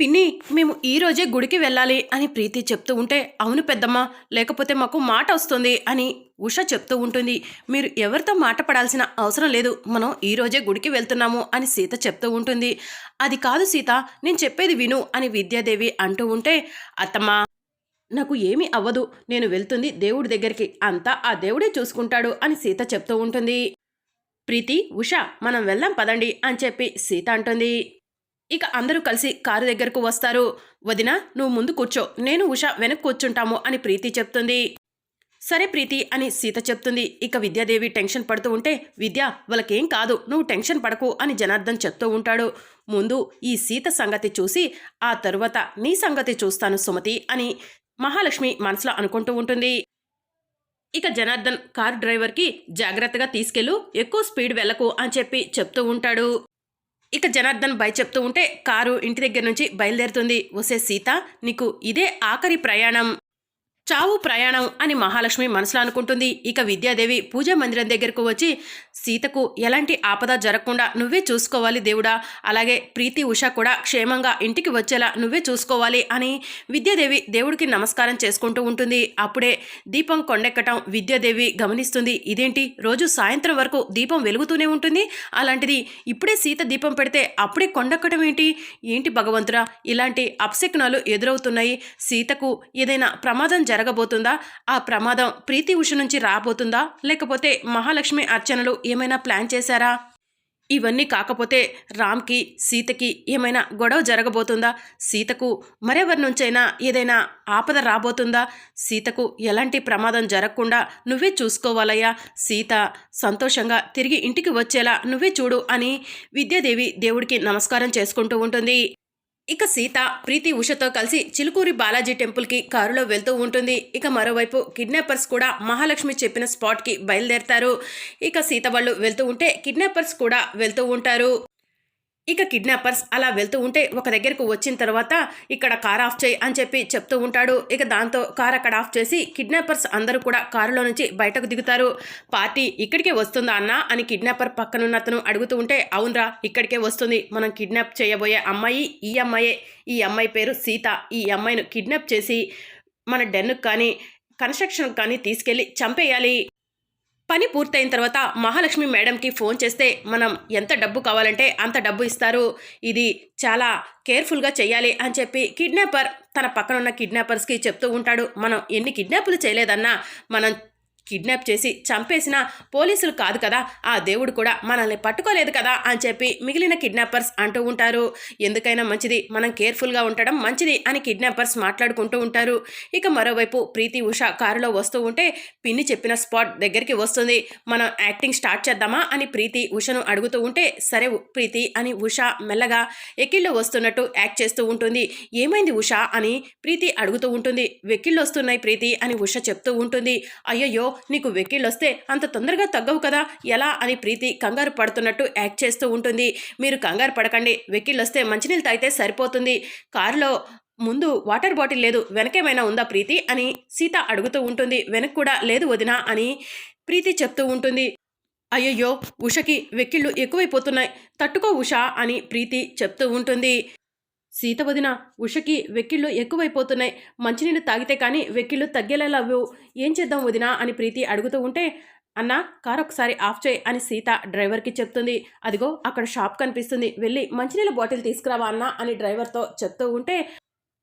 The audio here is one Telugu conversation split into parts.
పిన్ని మేము ఈ రోజే గుడికి వెళ్ళాలి అని ప్రీతి చెప్తూ ఉంటే అవును పెద్దమ్మ లేకపోతే మాకు మాట వస్తుంది అని ఉష చెప్తూ ఉంటుంది. మీరు ఎవరితో మాట పడాల్సిన అవసరం లేదు మనం ఈ రోజే గుడికి వెళ్తున్నాము అని సీత చెప్తూ ఉంటుంది. అది కాదు సీత నేను చెప్పేది విను అని విద్యాదేవి అంటూ ఉంటే అత్తమ్మ నాకు ఏమీ అవ్వదు నేను వెళ్తుంది దేవుడి దగ్గరికి అంతా ఆ దేవుడే చూసుకుంటాడు అని సీత చెప్తూ ఉంటుంది. ప్రీతి ఉష మనం వెళ్దాం పదండి అని చెప్పి సీత అంటుంది. ఇక అందరూ కలిసి కారు దగ్గరకు వస్తారు. వదిన నువ్వు ముందు కూర్చో. నేను ఉష వెనక్కి కూర్చుంటాము అని ప్రీతి చెప్తుంది. సరే ప్రీతి అని సీత చెప్తుంది. ఇక విద్యాదేవి టెన్షన్ పడుతూ ఉంటే విద్య వాళ్ళకేం కాదు నువ్వు టెన్షన్ పడకు అని జనార్దన్ చెప్తూ ఉంటాడు. ముందు ఈ సీత సంగతి చూసి ఆ తరువాత నీ సంగతి చూస్తాను సుమతి అని మహాలక్ష్మి మనసులో అనుకుంటూ ఉంటుంది. ఇక జనార్దన్ కారు డ్రైవర్కి జాగ్రత్తగా తీసుకెళ్ళు ఎక్కువ స్పీడ్ వెళ్ళకు అని చెప్పి చెప్తూ ఉంటాడు. ఇక జనార్దన్ బై చెప్తూ ఉంటే కారు ఇంటి దగ్గర నుంచి బయలుదేరుతుంది. వసే సీత నీకు ఇదే ఆఖరి ప్రయాణం. చావు ప్రయాణం అని మహాలక్ష్మి మనసులో అనుకుంటుంది. ఇక విద్యాదేవి పూజా మందిరం దగ్గరకు వచ్చి సీతకు ఎలాంటి ఆపద జరగకుండా నువ్వే చూసుకోవాలి దేవుడా. అలాగే ప్రీతి ఉష కూడా క్షేమంగా ఇంటికి వచ్చేలా నువ్వే చూసుకోవాలి అని విద్యాదేవి దేవుడికి నమస్కారం చేసుకుంటూ ఉంటుంది. అప్పుడే దీపం కొండెక్కటం విద్యాదేవి గమనిస్తుంది. ఇదేంటి? రోజు సాయంత్రం వరకు దీపం వెలుగుతూనే ఉంటుంది. అలాంటిది ఇప్పుడే సీత దీపం పెడితే అప్పుడే కొండెక్కడం ఏంటి? ఏంటి భగవంతుడా? ఇలాంటి అపశకునాలు ఎదురవుతున్నాయి. సీతకు ఏదైనా ప్రమాదం జరగబోతుందా? ఆ ప్రమాదం ప్రీతి ఉష నుంచి రాబోతుందా? లేకపోతే మహాలక్ష్మి అర్చనలు ఏమైనా ప్లాన్ చేశారా? ఇవన్నీ కాకపోతే రామ్కి సీతకి ఏమైనా గొడవ జరగబోతుందా? సీతకు మరెవరి నుంచైనా ఏదైనా ఆపద రాబోతుందా? సీతకు ఎలాంటి ప్రమాదం జరగకుండా నువ్వే చూసుకోవాలయ్యా. సీత సంతోషంగా తిరిగి ఇంటికి వచ్చేలా నువ్వే చూడు అని విద్యాదేవి దేవుడికి నమస్కారం చేసుకుంటూ ఉంటుంది. ఇక సీత ప్రీతి ఉషతో కలిసి చిలుకూరి బాలాజీ టెంపుల్కి కారులో వెళ్తూ ఉంటుంది. ఇక మరోవైపు కిడ్నాపర్స్ కూడా మహాలక్ష్మి చెప్పిన స్పాట్కి బయలుదేరతారు. ఇక సీత వాళ్ళు వెళ్తూ ఉంటే కిడ్నాపర్స్ కూడా వెళ్తూ ఉంటారు. ఇక కిడ్నాపర్స్ అలా వెళ్తూ ఉంటే ఒక దగ్గరకు వచ్చిన తర్వాత ఇక్కడ కార్ ఆఫ్ చేయి అని చెప్పి చెప్తూ ఉంటాడు. ఇక దాంతో కార్ అక్కడ ఆఫ్ చేసి కిడ్నాపర్స్ అందరూ కూడా కారులో నుంచి బయటకు దిగుతారు. పార్టీ ఇక్కడికే వస్తుందా అన్న అని కిడ్నాపర్ పక్కనున్న అతను అడుగుతూ ఉంటే అవునరా ఇక్కడికే వస్తుంది. మనం కిడ్నాప్ చేయబోయే అమ్మాయి ఈ అమ్మాయే. ఈ అమ్మాయి పేరు సీత. ఈ అమ్మాయిను కిడ్నాప్ చేసి మన డెన్నుకు కానీ కన్స్ట్రక్షన్కి కానీ తీసుకెళ్ళి చంపేయాలి. పని పూర్తయిన తర్వాత మహాలక్ష్మి మేడంకి ఫోన్ చేస్తే మనం ఎంత డబ్బు కావాలంటే అంత డబ్బు ఇస్తారు. ఇది చాలా కేర్ఫుల్గా చేయాలి అని చెప్పి కిడ్నాపర్ తన పక్కనున్న కిడ్నాపర్స్కి చెప్తూ ఉంటాడు. మనం ఎన్ని కిడ్నాపులు చేయలేదన్నా మనం కిడ్నాప్ చేసి చంపేసిన పోలీసులు కాదు కదా. ఆ దేవుడు కూడా మనల్ని పట్టుకోలేదు కదా అని చెప్పి మిగిలిన కిడ్నాపర్స్ అంటూ ఉంటారు. ఎందుకైనా మంచిది మనం కేర్ఫుల్గా ఉండడం మంచిది అని కిడ్నాపర్స్ మాట్లాడుకుంటూ ఉంటారు. ఇక మరోవైపు ప్రీతి ఉష కారులో వస్తూ ఉంటే పిన్ని చెప్పిన స్పాట్ దగ్గరికి వస్తుంది. మనం యాక్టింగ్ స్టార్ట్ చేద్దామా అని ప్రీతి ఉషను అడుగుతూ ఉంటే సరే ప్రీతి అని ఉష మెల్లగా ఎక్కిళ్ళు వస్తున్నట్టు యాక్ట్ చేస్తూ ఉంటుంది. ఏమైంది ఉష అని ప్రీతి అడుగుతూ ఉంటుంది. వెక్కిళ్ళు వస్తున్నాయి ప్రీతి అని ఉష చెప్తూ ఉంటుంది. అయ్యయ్యో నీకు వెక్కిళ్ళు వస్తే అంత తొందరగా తగ్గవు కదా. ఎలా అని ప్రీతి కంగారు పడుతున్నట్టు యాక్ట్ చేస్తూ ఉంటుంది. మీరు కంగారు పడకండి. వెక్కిళ్ళు వస్తే మంచినీళ్ళు తాగితే సరిపోతుంది. కారులో ముందు వాటర్ బాటిల్ లేదు. వెనకేమైనా ఉందా ప్రీతి? అని సీత అడుగుతూ ఉంటుంది. వెనక్ కూడా లేదు వదినా అని ప్రీతి చెప్తూ ఉంటుంది. అయ్యయ్యో ఉషకి వెక్కిళ్ళు ఎక్కువైపోతున్నాయి. తట్టుకో ఉష అని ప్రీతి చెప్తూ ఉంటుంది. సీత వదిన ఉషకి వెక్కిళ్ళు ఎక్కువైపోతున్నాయి. మంచినీళ్ళు తాగితే కానీ వెక్కిళ్ళు తగ్గేలా లేవు. ఏం చేద్దాం వదిన అని ప్రీతి అడుగుతూ ఉంటే అన్న కార్ ఒకసారి ఆఫ్ చేయి అని సీత డ్రైవర్కి చెప్తుంది. అదిగో అక్కడ షాప్ కనిపిస్తుంది. వెళ్ళి మంచినీళ్ళ బాటిల్ తీసుకురావా అన్న అని డ్రైవర్తో చెప్తూ ఉంటే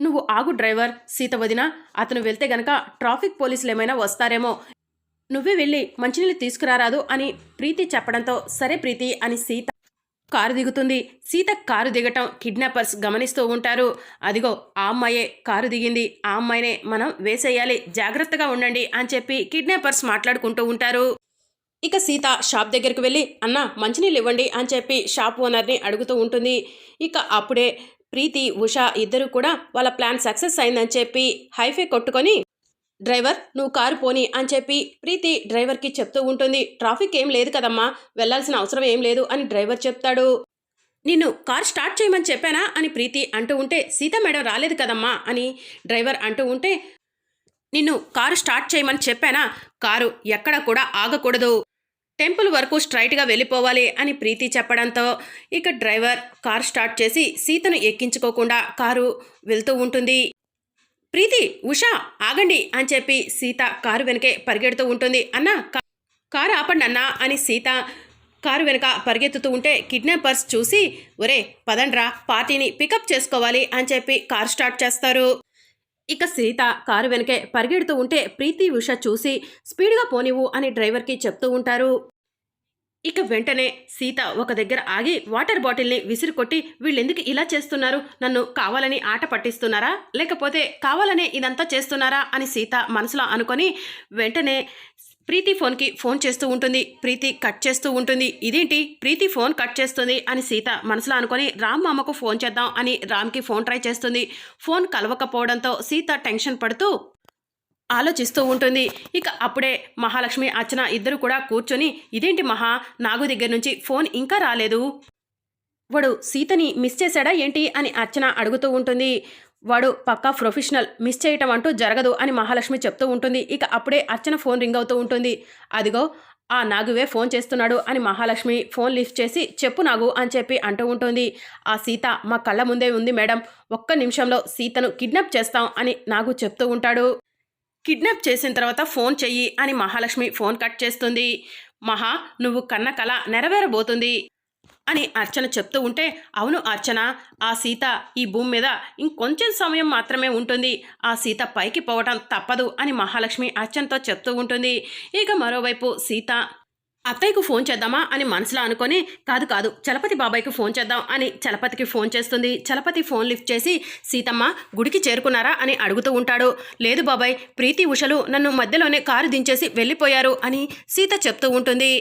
నువ్వు ఆగు డ్రైవర్ సీత వదిన. అతను వెళ్తే గనక ట్రాఫిక్ పోలీసులు ఏమైనా వస్తారేమో. నువ్వే వెళ్ళి మంచినీళ్ళు తీసుకురారాదు అని ప్రీతి చెప్పడంతో సరే ప్రీతి అని సీత కారు దిగుతుంది. సీత కారు దిగటం కిడ్నాపర్స్ గమనిస్తూ ఉంటారు. అదిగో ఆ అమ్మాయే కారు దిగింది. ఆ అమ్మాయినే మనం వేసేయాలి. జాగ్రత్తగా ఉండండి అని చెప్పి కిడ్నాపర్స్ మాట్లాడుకుంటూ ఉంటారు. ఇక సీత షాప్ దగ్గరికి వెళ్ళి అన్న మంచినీళ్ళు ఇవ్వండి అని చెప్పి షాప్ ఓనర్ని అడుగుతూ ఉంటుంది. ఇక అప్పుడే ప్రీతి ఉష ఇద్దరు కూడా వాళ్ళ ప్లాన్ సక్సెస్ అయిందని చెప్పి హైఫై కొట్టుకొని డ్రైవర్ నువ్వు కారు పోని అని చెప్పి ప్రీతి డ్రైవర్కి చెప్తూ ఉంటుంది. ట్రాఫిక్ ఏం లేదు కదమ్మా వెళ్ళాల్సిన అవసరం ఏం లేదు అని డ్రైవర్ చెప్తాడు. నిన్ను కార్ స్టార్ట్ చేయమని చెప్పానా అని ప్రీతి అంటూ ఉంటే సీత మేడం రాలేదు కదమ్మా అని డ్రైవర్ అంటూ ఉంటే నిన్ను కారు స్టార్ట్ చేయమని చెప్పానా? కారు ఎక్కడ కూడా ఆగకూడదు. టెంపుల్ వరకు స్ట్రైట్గా వెళ్ళిపోవాలి అని ప్రీతి చెప్పడంతో ఇక డ్రైవర్ కార్ స్టార్ట్ చేసి సీతను ఎక్కించుకోకుండా కారు వెళ్తూ ఉంటుంది. ప్రీతి ఉషా ఆగండి అని చెప్పి సీత కారు వెనకే పరిగెడుతూ ఉంటుంది. అన్న కారు ఆపండి అన్నా అని సీత కారు వెనక పరిగెత్తుతూ ఉంటే కిడ్నాపర్స్ చూసి ఒరే పదండ్రా పార్టీని పికప్ చేసుకోవాలి అని చెప్పి కారు స్టార్ట్ చేస్తారు. ఇక సీత కారు వెనకే పరిగెడుతూ ఉంటే ప్రీతి ఉష చూసి స్పీడ్గా పోనివ్వు అని డ్రైవర్కి చెప్తూ ఉంటారు. ఇక వెంటనే సీత ఒక దగ్గర ఆగి వాటర్ బాటిల్ని విసిరి కొట్టి వీళ్ళెందుకు ఇలా చేస్తున్నారు? నన్ను కావాలని ఆట పట్టిస్తున్నారా? లేకపోతే కావాలనే ఇదంతా చేస్తున్నారా? అని సీత మనసులో అనుకొని వెంటనే ప్రీతి ఫోన్కి ఫోన్ చేస్తూ ఉంటుంది. ప్రీతి కట్ చేస్తూ ఉంటుంది. ఇదేంటి? ప్రీతి ఫోన్ కట్ చేస్తుంది అని సీత మనసులో అనుకొని రామ్ మామకు ఫోన్ చేద్దాం అని రామ్కి ఫోన్ ట్రై చేస్తుంది. ఫోన్ కలవకపోవడంతో సీత టెన్షన్ పడుతూ ఆలోచిస్తూ ఉంటుంది. ఇక అప్పుడే మహాలక్ష్మి అర్చన ఇద్దరు కూడా కూర్చొని ఇదేంటి మహా నాగు దగ్గర నుంచి ఫోన్ ఇంకా రాలేదు? వాడు సీతని మిస్ చేశాడా ఏంటి? అని అర్చన అడుగుతూ ఉంటుంది. వాడు పక్కా ప్రొఫెషనల్ మిస్ చేయటం అంటూ జరగదు అని మహాలక్ష్మి చెప్తూ ఉంటుంది. ఇక అప్పుడే అర్చన ఫోన్ రింగ్ అవుతూ ఉంటుంది. అదిగో ఆ నాగువే ఫోన్ చేస్తున్నాడు అని మహాలక్ష్మి ఫోన్ లిఫ్ట్ చేసి చెప్పు నాగు అని చెప్పి అంటూ ఉంటుంది. ఆ సీత మా కళ్ళ ముందే ఉంది మేడం. ఒక్క నిమిషంలో సీతను కిడ్నాప్ చేస్తాం అని నాగు చెప్తూ ఉంటాడు. కిడ్నాప్ చేసిన తర్వాత ఫోన్ చెయ్యి అని మహాలక్ష్మి ఫోన్ కట్ చేస్తుంది. మహా నువ్వు కన్న కల నెరవేరబోతుంది అని అర్చన చెప్తూ ఉంటే అవును అర్చన ఆ సీత ఈ భూమి మీద ఇంకొంచెం సమయం మాత్రమే ఉంటుంది. ఆ సీత పైకి పోవటం తప్పదు అని మహాలక్ష్మి అర్చనతో చెప్తూ ఉంటుంది. ఇక మరోవైపు సీత అత్తయ్యకు ఫోన్ చేద్దామా అని మనసులో అనుకొని కాదు కాదు చలపతి బాబాయ్కి ఫోన్ చేద్దాం అని చలపతికి ఫోన్ చేస్తుంది. చలపతి ఫోన్ లిఫ్ట్ చేసి సీతమ్మ గుడికి చేరుకున్నారా అని అడుగుతూ ఉంటాడు. లేదు బాబాయ్ ప్రీతి ఉషలు నన్ను మధ్యలోనే కారు దించేసి వెళ్ళిపోయారు అని సీత చెప్తూ ఉంటుంది.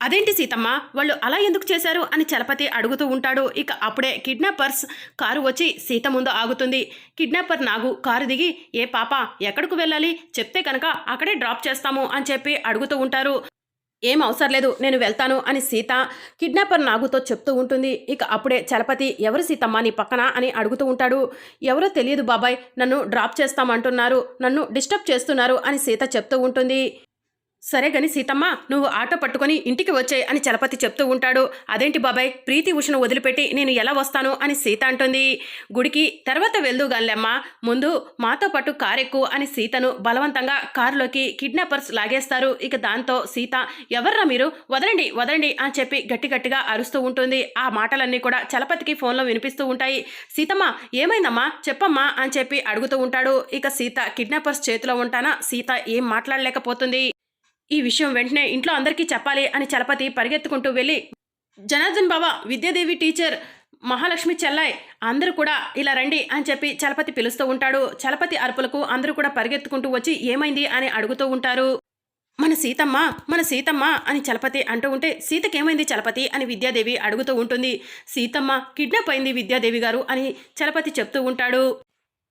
అదేంటి సీతమ్మ వాళ్ళు అలా ఎందుకు చేశారు అని చలపతి అడుగుతూ ఉంటాడు. ఇక అప్పుడే కిడ్నాపర్స్ కారు వచ్చి సీత ముందు ఆగుతుంది. కిడ్నాపర్ నాగు కారు దిగి ఏ పాప ఎక్కడికి వెళ్ళాలి? చెప్తే కనుక అక్కడే డ్రాప్ చేస్తాము అని చెప్పి అడుగుతూ ఉంటారు. ఏం అవసరం లేదు నేను వెళ్తాను అని సీత కిడ్నాపర్ నాగుతో చెప్తూ ఉంటుంది. ఇక అప్పుడే చలపతి ఎవరు సీతమ్మ నీ పక్కన? అని అడుగుతూ ఉంటాడు. ఎవరో తెలియదు బాబాయ్ నన్ను డ్రాప్ చేస్తామంటున్నారు నన్ను డిస్టర్బ్ చేస్తున్నారు అని సీత చెప్తూ ఉంటుంది. సరే గని సీతమ్మ నువ్వు ఆటో పట్టుకొని ఇంటికి వచ్చాయి అని చలపతి చెప్తూ ఉంటాడు. అదేంటి బాబాయ్ ప్రీతి ఉషను వదిలిపెట్టి నేను ఎలా వస్తాను అని సీత అంటుంది. గుడికి తర్వాత వెళ్దూగాన్లేమ్మ ముందు మాతో పాటు కారెక్కు అని సీతను బలవంతంగా కారులోకి కిడ్నాపర్స్ లాగేస్తారు. ఇక దాంతో సీత ఎవర్రా మీరు? వదలండి వదలండి అని చెప్పి గట్టి గట్టిగా అరుస్తూ ఉంటుంది. ఆ మాటలన్నీ కూడా చలపతికి ఫోన్లో వినిపిస్తూ ఉంటాయి. సీతమ్మ ఏమైందమ్మా? చెప్పమ్మా అని చెప్పి అడుగుతూ ఉంటాడు. ఇక సీత కిడ్నాపర్స్ చేతిలో ఉంటానా? సీత ఏం మాట్లాడలేకపోతుంది. ఈ విషయం వెంటనే ఇంట్లో అందరికీ చెప్పాలి అని చలపతి పరిగెత్తుకుంటూ వెళ్ళి జనార్దన్ బాబా విద్యాదేవి టీచర్ మహాలక్ష్మి చెల్లాయ్ అందరూ కూడా ఇలా రండి అని చెప్పి చలపతి పిలుస్తూ ఉంటాడు. చలపతి అరుపులకు అందరూ కూడా పరిగెత్తుకుంటూ వచ్చి ఏమైంది? అని అడుగుతూ ఉంటారు. మన సీతమ్మ మన సీతమ్మ అని చలపతి అంటూ ఉంటే సీతకేమైంది చలపతి? అని విద్యాదేవి అడుగుతూ ఉంటుంది. సీతమ్మ కిడ్నాప్ అయింది విద్యాదేవి గారు అని చలపతి చెప్తూ ఉంటాడు.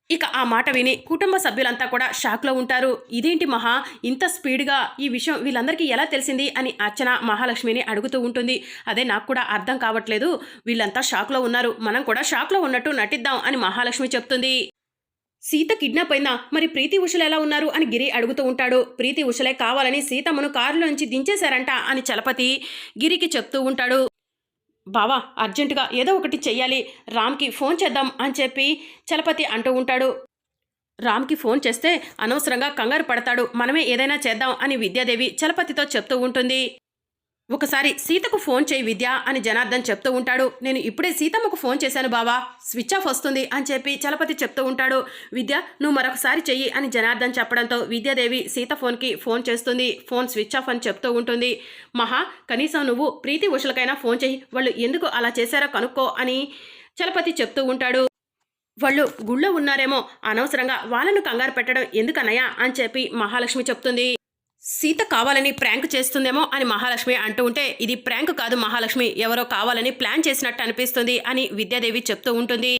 ఇక ఆ మాట విని కుటుంబ సభ్యులంతా కూడా షాక్లో ఉంటారు. ఇదేంటి మహా? ఇంత స్పీడ్గా ఈ విషయం వీళ్ళందరికీ ఎలా తెలిసింది? అని అర్చన మహాలక్ష్మిని అడుగుతూ ఉంటుంది. అదే నాకు కూడా అర్థం కావట్లేదు. వీళ్ళంతా షాక్లో ఉన్నారు. మనం కూడా షాక్లో ఉన్నట్టు నటిద్దాం అని మహాలక్ష్మి చెప్తుంది. సీత కిడ్నాప్ అయిందా? మరి ప్రీతి ఉషలు ఎలా ఉన్నారు? అని గిరి అడుగుతూ ఉంటాడు. ప్రీతి ఉషలే కావాలని సీతమ్మను కారులో నుంచి దించేశారంట అని చలపతి గిరికి చెప్తూ ఉంటాడు. బావా అర్జెంటుగా ఏదో ఒకటి చెయ్యాలి. రామ్కి ఫోన్ చేద్దాం అని చెప్పి చలపతి అంటూ ఉంటాడు. రామ్కి ఫోన్ చేస్తే అనవసరంగా కంగారు పడతాడు. మనమే ఏదైనా చేద్దాం అని విద్యాదేవి చలపతితో చెప్తూ ఉంటుంది. ఒకసారి సీతకు ఫోన్ చేయి విద్య అని జనార్దన్ చెప్తూ ఉంటాడు. నేను ఇప్పుడే సీతమ్మకు ఫోన్ చేశాను బావా. స్విచ్ ఆఫ్ వస్తుంది అని చెప్పి చలపతి చెప్తూ ఉంటాడు. విద్య నువ్వు మరొకసారి చెయ్యి అని జనార్దన్ చెప్పడంతో విద్యాదేవి సీత ఫోన్కి ఫోన్ చేస్తుంది. ఫోన్ స్విచ్ ఆఫ్ అని చెప్తూ ఉంటుంది. మహా కనీసం నువ్వు ప్రీతి ఉషలకైనా ఫోన్ చేయి. వాళ్ళు ఎందుకు అలా చేశారో కనుక్కో అని చలపతి చెప్తూ ఉంటాడు. వాళ్ళు గుళ్ళో ఉన్నారేమో. అనవసరంగా వాళ్ళను కంగారు పెట్టడం ఎందుకన్నయ్యా అని చెప్పి మహాలక్ష్మి చెప్తుంది. సీత కావాలని ప్రాంక్ చేస్తుందేమో అని మహాలక్ష్మి అంటూ ఉంటే ఇది ప్రాంక్ కాదు మహాలక్ష్మి ఎవరో కావాలని ప్లాన్ చేసినట్టు అనిపిస్తుంది అని విద్యాదేవి చెప్తూ ఉంటుంది.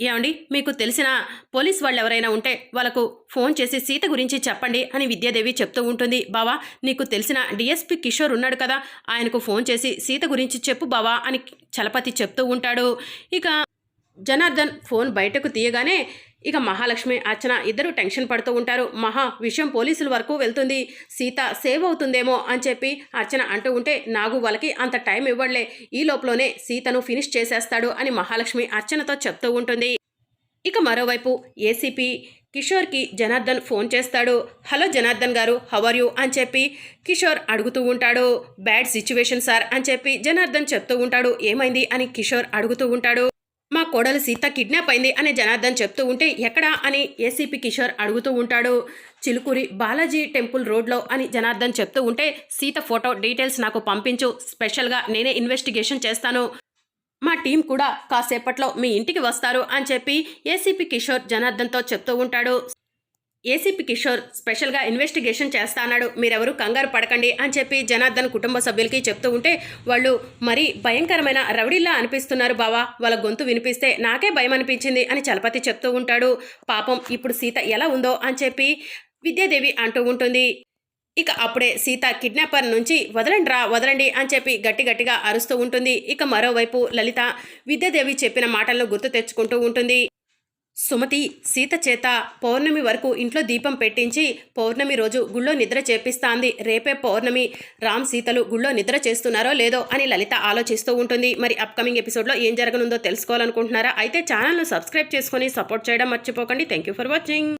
ఏమండి మీకు తెలిసిన పోలీస్ వాళ్ళు ఎవరైనా ఉంటే వాళ్ళకు ఫోన్ చేసి సీత గురించి చెప్పండి అని విద్యాదేవి చెప్తూ ఉంటుంది. బావా నీకు తెలిసిన డిఎస్పి కిషోర్ ఉన్నాడు కదా ఆయనకు ఫోన్ చేసి సీత గురించి చెప్పు బావా అని చలపతి చెప్తూ ఉంటాడు. ఇక జనార్దన్ ఫోన్ బయటకు తీయగానే ఇక మహాలక్ష్మి అర్చన ఇద్దరు టెన్షన్ పడుతూ ఉంటారు. మహా విషయం పోలీసుల వరకు వెళ్తుంది. సీత సేవ్ అవుతుందేమో అని చెప్పి అర్చన అంటూ ఉంటే నాగు వాళ్ళకి అంత టైం ఇవ్వడలే ఈ లోపలనే సీతను ఫినిష్ చేసేస్తాడు అని మహాలక్ష్మి అర్చనతో చెప్తూ ఉంటుంది. ఇక మరోవైపు ఏసీపీ కిషోర్కి జనార్దన్ ఫోన్ చేస్తాడు. Hello Janardhan garu how are you? అని చెప్పి కిషోర్ అడుగుతూ ఉంటాడు. బ్యాడ్ సిచ్యువేషన్ సార్ అని చెప్పి జనార్దన్ చెప్తూ ఉంటాడు. ఏమైంది? అని కిషోర్ అడుగుతూ ఉంటాడు. మా కోడలు సీత కిడ్నాప్ అయింది అని జనార్దన్ చెప్తూ ఉంటే ఎక్కడా అని ఏసీపీ కిషోర్ అడుగుతూ ఉంటాడు. చిలుకూరి బాలాజీ టెంపుల్ రోడ్లో అని జనార్దన్ చెప్తూ ఉంటే సీత ఫోటో డీటెయిల్స్ నాకు పంపించు స్పెషల్గా నేనే ఇన్వెస్టిగేషన్ చేస్తాను. మా టీం కూడా కాసేపట్లో మీ ఇంటికి వస్తారు అని చెప్పి ఏసీపీ కిషోర్ జనార్దన్తో చెప్తూ ఉంటాడు. ఏసీపీ కిషోర్ స్పెషల్గా ఇన్వెస్టిగేషన్ చేస్తాన్నాడు మీరెవరు కంగారు పడకండి అని చెప్పి జనార్దన్ కుటుంబ సభ్యులకి చెప్తూ ఉంటే వాళ్ళు మరీ భయంకరమైన రౌడీల్లా అనిపిస్తున్నారు బావా. వాళ్ళ గొంతు వినిపిస్తే నాకే భయం అనిపించింది అని చలపతి చెప్తూ ఉంటాడు. పాపం ఇప్పుడు సీత ఎలా ఉందో అని చెప్పి విద్యాదేవి అంటూ ఉంటుంది. ఇక అప్పుడే సీత కిడ్నాపర్ నుంచి వదలండి రా వదలండి అని చెప్పి గట్టి గట్టిగా అరుస్తూ ఉంటుంది. ఇక మరోవైపు లలిత విద్యాదేవి చెప్పిన మాటలను గుర్తు తెచ్చుకుంటూ ఉంటుంది. సుమతి సీత చేత పౌర్ణమి వరకు ఇంట్లో దీపం పెట్టించి పౌర్ణమి రోజు గుళ్ళో నిద్ర చేపిస్తాంది. రేపే పౌర్ణమి. రామ్ సీతలు గుళ్ళో నిద్ర చేస్తున్నారో లేదో అని లలిత ఆలోచిస్తూ ఉంటుంది. మరి అప్కమింగ్ ఎపిసోడ్లో ఏం జరగనుందో తెలుసుకోవాలనుకుంటున్నారా? అయితే ఛానల్ను సబ్స్క్రైబ్ చేసుకొని సపోర్ట్ చేయడం మర్చిపోకండి. Thank you for watching